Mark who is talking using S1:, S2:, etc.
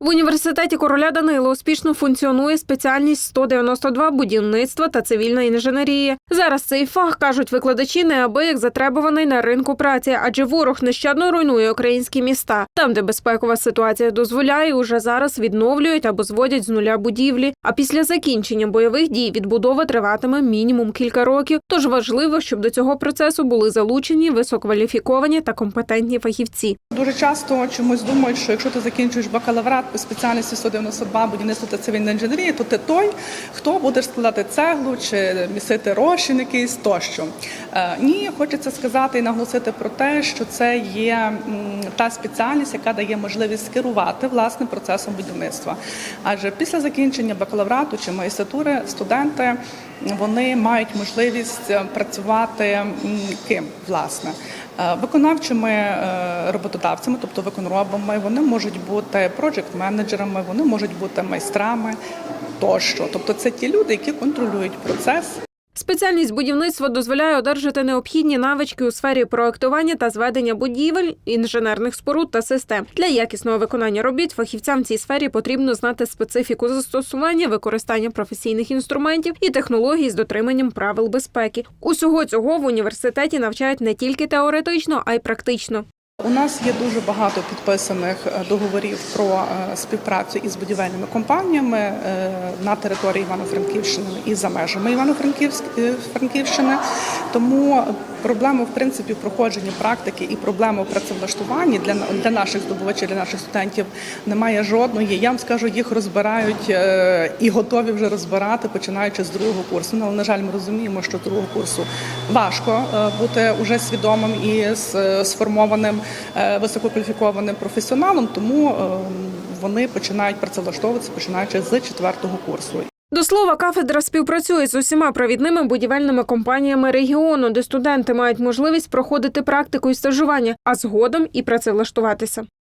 S1: В університеті короля Данила успішно функціонує спеціальність 192 будівництва та цивільна інженерія. Зараз цей фах кажуть викладачі неабияк затребуваний на ринку праці, адже ворог нещадно руйнує українські міста. Там, де безпекова ситуація дозволяє, уже зараз відновлюють або зводять з нуля будівлі. А після закінчення бойових дій відбудова триватиме мінімум кілька років. Тож важливо, щоб до цього процесу були залучені висококваліфіковані та компетентні фахівці.
S2: Дуже часто чомусь думають, що якщо ти закінчуєш бакалаврат по спеціальності 192 будівництво та цивільна інженерія, то ти той, хто буде складати цеглу чи місити розчин якийсь тощо. Е, Ні, хочеться сказати і наголосити про те, що це є та спеціальність, яка дає можливість керувати власне процесом будівництва. Адже після закінчення бакалаврату чи магістратури студенти вони мають можливість е, працювати ким власне. Е, Виконавчими е, роботодавцями, тобто виконробами, вони можуть бути проджект-менеджерами, вони можуть бути майстрами тощо. Тобто, це ті люди, які контролюють процес.
S1: Спеціальність будівництва дозволяє одержати необхідні навички у сфері проектування та зведення будівель, інженерних споруд та систем. Для якісного виконання робіт фахівцям в цій сфері потрібно знати специфіку застосування, використання професійних інструментів і технологій з дотриманням правил безпеки. Усього цього в університеті навчають не тільки теоретично, а й практично.
S2: У нас є дуже багато підписаних е, договорів про е, співпрацю із будівельними компаніями е, на території Івано-Франківщини і за межами Івано-Франківщини. Тому проблему в принципі проходження практики і проблему працевлаштування для для наших здобувачів, для наших студентів немає жодної. Я вам скажу, їх розбирають і готові вже розбирати, починаючи з другого курсу. Ну, але на жаль, ми розуміємо, що другого курсу важко бути уже свідомим і сформованим висококваліфікованим професіоналом, тому е, вони починають працевлаштовуватися починаючи з четвертого курсу.
S1: До слова, кафедра співпрацює з усіма провідними будівельними компаніями регіону, де студенти мають можливість проходити практику і стажування, а згодом і працевлаштуватися.